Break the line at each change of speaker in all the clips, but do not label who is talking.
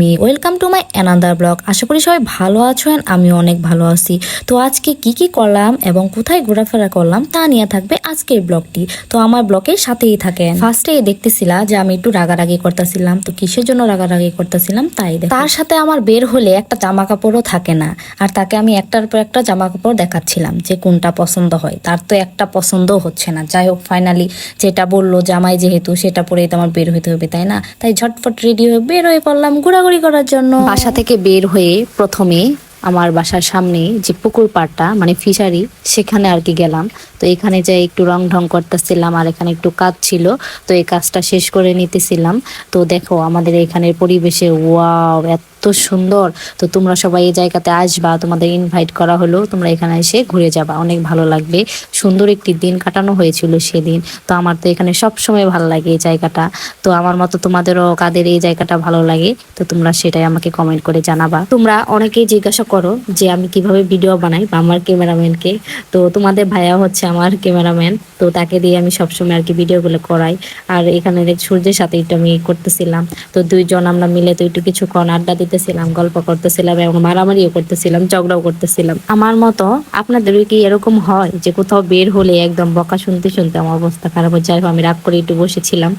Me welcome to my another blog আশা করি সবাই ভালো আছেন আমি অনেক ভালো আছি। তো আজকে কি কি করলাম এবং কোথায় ঘোরাফেরা করলাম তা নিয়ে থাকবে আজকের ব্লগটি তো আমার ব্লগের সাথেই থাকেন। ফার্স্টে দেখতেছিলাম যে আমি একটু রাগারাগি করতেছিলাম। তো কিসের জন্য রাগারাগি করতেছিলাম তাই তার সাথে আমার বের হলে একটা জামা কাপড়ও থাকে না। আর তাকে আমি একটার পর একটা জামা কাপড় দেখাচ্ছিলাম যে কোনটা পছন্দ হয়। তার তো একটা পছন্দও হচ্ছে না। যাই হোক ফাইনালি যেটা বলল জামাই যেহেতু সেটা পরেই তো আমার বের হইতে হবে, তাই না? তাই ঝটফট রেডি হয়ে বের হয়ে পড়লাম। ঘোরাঘুরি করার জন্য। বাসা থেকে বের হয়ে প্রথমে আমার বাসার সামনে যে পুকুর পাড়টা মানে ফিশারি, সেখানে আর কি গেলাম। তো এখানে যাই একটু রং ঢং করতেছিলাম আর এখানে একটু কাজ ছিল, তো এই কাজটা শেষ করে নিতেছিলাম। তো দেখো, আমাদের এখানের পরিবেশে, ওয়াও, এত সুন্দর। তো তোমরা সবাই এই জায়গাতে আসবা, তোমাদের ইনভাইট করা হলো, তোমরা এখানে এসে ঘুরে যাবা, অনেক ভালো লাগবে। সুন্দর একটি দিন কাটানো হয়েছিল সেদিন। তো আমার তো এখানে সব সময় ভালো লাগে এই জায়গাটা। তো আমার মতো তোমাদেরও কাদের এই জায়গাটা ভালো লাগে, তো তোমরা সেটাই আমাকে কমেন্ট করে জানাবা। তোমরা অনেকেই জিজ্ঞাসা করো যে আমি কীভাবে ভিডিও বানাই বা আমার ক্যামেরাম্যানকে তো তোমাদের ভাইয়া হচ্ছে আমার ক্যামেরাম্যান তো তাকে দিয়ে আমি সবসময় আর কি ভিডিওগুলো করাই। আর এখানে সূর্যের সাথে একটু আমি করতেছিলাম। তো দুইজন আমরা মিলে তো একটু কিছুক্ষণ আড্ডা দিতেছিলাম গল্প করতেছিলাম এবং মারামারিও করতেছিলাম, ঝগড়াও করতেছিলাম। আমার মতো আপনাদের কি এরকম হয় যে কোথাও বের হলে একদম বকা শুনতে শুনতে আমার অবস্থা খারাপ হয়ে যায়? আমি রাগ করে একটু বসেছিলাম,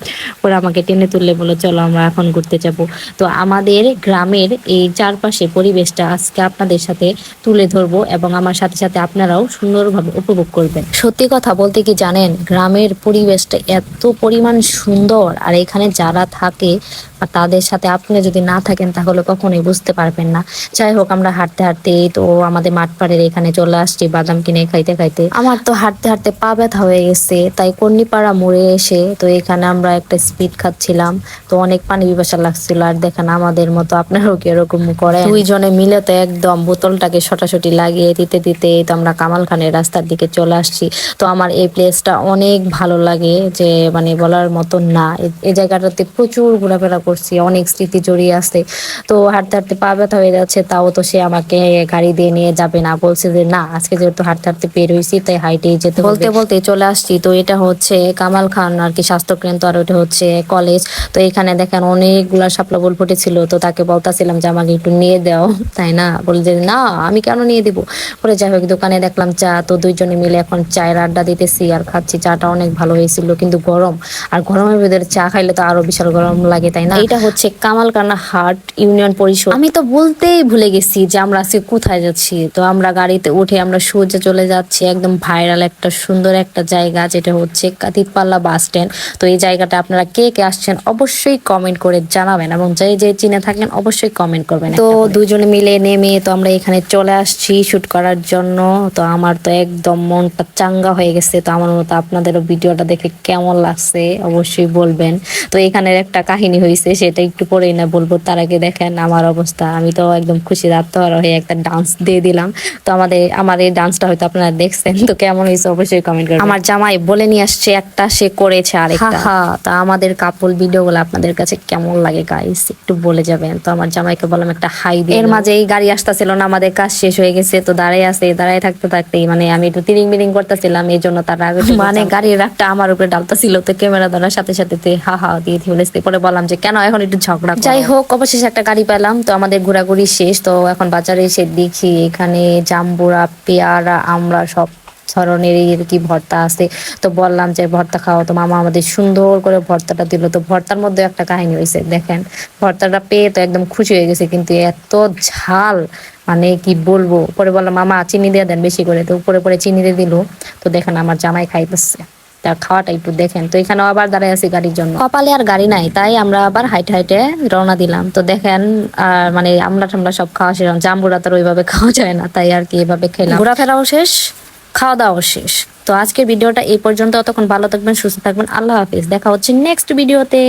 ওরা আমাকে টেনে তুললে বলো চলো আমরা এখন ঘুরতে যাব। তো আমাদের গ্রামের এই চারপাশে পরিবেশটা আজকে আপনাদের সাথে তুলে ধরবো এবং আমার সাথে সাথে আপনারাও সুন্দরভাবে উপভোগ করবেন। সত্যি কথা বলতে কি জানেন, গ্রামের পরিবেশটা এত পরিমাণ সুন্দর, আর এখানে যারা থাকে তাদের সাথে আপনি যদি না থাকেন তাহলে কখনোই বুঝতে পারবেন না। যাই হোক, আমরা হাঁটতে হাঁটতে তো আমাদের মাঠ পাড়ের এখানে চলে আসছি বাদাম কিনে খাইতে খাইতে। আমার তো হাঁটতে হাঁটতে পা ব্যথা হয়ে গেছে, তাই কন্নিপাড়া মোড়ে এসে তো এখানে আমরা একটা স্পিড খাচ্ছিলাম। তো অনেক পানি বিপাশা লাগছিল, আর দেখেন আমাদের মতো আপনারাও কি এরকম করে দুইজনে মিলে তো একদম বোতলটাকে ছটাছটি লাগিয়ে দিতে দিতে তো আমরা কামাল খানের রাস্তার দিকে চলে আসছি। তো আমার এই প্লেসটা অনেক ভালো লাগে যে মানে বলার মতন না। এই জায়গাটাতে প্রচুর ঘোরাফেরা করছি, অনেক স্মৃতি জড়িয়ে আছে। তো হাঁটতে হাঁটতে পা ব্যথা হয়ে যাচ্ছে তাও তো সে আমাকে গাড়ি দিয়ে নিয়ে যাবে না। বলছে যে না আজকে যেহেতু হাঁটতে হাঁটতে বের হয়েছি তাই হাইটেই যেতে বলতে বলতে চলে আসছি। তো এটা হচ্ছে কামাল খান আর কি স্বাস্থ্যকেন্দ্র আর ওটা হচ্ছে কলেজ। তো এখানে দেখেন অনেকগুলা শাপলা ফুল ফুটেছিল। তো তাকে বলতাছিলাম যে আমাকে একটু নিয়ে দাও। তাই না? বলে যে না আমি কেন নিয়ে দিব? পরে যাই হোক দোকানে দেখলাম চা তো দুইজনে মিলে এখন চায়ের আড্ডা দিতেছি আর খাচ্ছি। চাটা অনেক ভালো হয়েছিল কিন্তু গরম। আর গরমের ভিতরে চা খাইলে তো আরও বিশাল গরম লাগে তাই না? এটা হচ্ছে কামাল কামালকানা হাট ইউনিয়ন পরিষদ আমি তো বলতেই ভুলে গেছি যে আমরা আজকে কোথায় যাচ্ছি। তো আমরা গাড়িতে উঠে আমরা সোজা চলে যাচ্ছি একদম ভাইরাল একটা সুন্দর একটা জায়গা যেটা হচ্ছে কাতিতপাল্লা বাস স্ট্যান্ড। তো এই জায়গাটা আপনারা কে কে আসছেন অবশ্যই কমেন্ট করে জানাবেন এবং যে যে চিনে থাকেন অবশ্যই কমেন্ট করবেন তো দুজনে মিলে নেমে তো আমরা এখানে চলে আসছি শুট করার জন্য। তো আমার তো একদম মনটা চাঙ্গা হয়ে গেছে। তো আমার মতো আপনাদেরও ভিডিওটা দেখে কেমন লাগছে অবশ্যই বলবেন। তো এখানের একটা কাহিনী হয়েছে সেটা একটু পরেই না বলব। তার আগে দেখেন আমার অবস্থা। আমি তো একদম খুশি আত্মহারা হয়ে একটা ডান্স দিয়ে দিলাম। তো আমাদের আমার এই ডান্সটা হয়তো আপনারা দেখছেন। তো কেমন হয়েছে অবশ্যই কমেন্ট করবেন। আমার জামাই বলে নিয়ে আসছে একটা সে করেছে আরেকটা। হ্যাঁ তা আমাদের কাপল ভিডিওগুলো আপনাদের কাছে কেমন লাগে গাইস একটু বলে যাবেন। তো আমার জামাইকে বললাম একটা হাই দিয়ে এর মাঝে এই গাড়ি আসতেছিল না আমাদের কাজ শেষ হয়ে গেছে। তো দাঁড়াই আছে দাঁড়ায় থাকতে থাকতেই মানে আমি একটু তিরিং বিরিং করতেছিলাম এই জন্য তার আগে মানে গাড়ির রাগটা আমার উপরে ডালতেছিল তো ক্যামেরা ধরার সাথে সাথে হা হা দিয়ে ফেলেছে পরে বললাম যে কেন এখন একটু ঝগড়া যাই হোক অবশেষে একটা গাড়ি পেলাম তো আমাদের ঘোরাঘুরি শেষ, তো এখন বাজারে এসে দেখি এখানে জাম্বুরা, পেয়ারা, আমরা সব ধরনের আর কি ভর্তা আছে। তো বললাম যে ভর্তা খাওয়া তো মামা আমাদের সুন্দর করে ভর্তাটা দিল। তো ভর্তার মধ্যে একটা কাহিনী হয়েছে দেখেন, ভর্তাটা পেয়ে তো একদম খুশি হয়ে গেছে, কিন্তু এত ঝাল মানে কি বলব? পরে বললাম, মামা, চিনি দিয়ে দেন বেশি করে। তো উপরে পরে চিনি দিয়ে দিল, তো দেখেন আমার জামাই খাইতেছে। তার খাওয়াটা একটু দেখেন। তো এখানেও আবার দাঁড়ায় আছি গাড়ির জন্য। কপালে আর গাড়ি নাই, তাই আমরা আবার হাইট হাইটে রওনা দিলাম। তো দেখেন আর মানে আমরা টামলা সব খাওয়া শেষ। জাম্বুরা তো ওইভাবে খাওয়া যায় না, তাই আর কি এভাবে খেলাম। ঘোরাফেরাও শেষ খাওয়া দাওয়াও শেষ। তো আজকের ভিডিওটা এই পর্যন্ত। অতক্ষণ ভালো থাকবেন, সুস্থ থাকবেন। আল্লাহ হাফিজ। দেখা হচ্ছে নেক্সট ভিডিওতে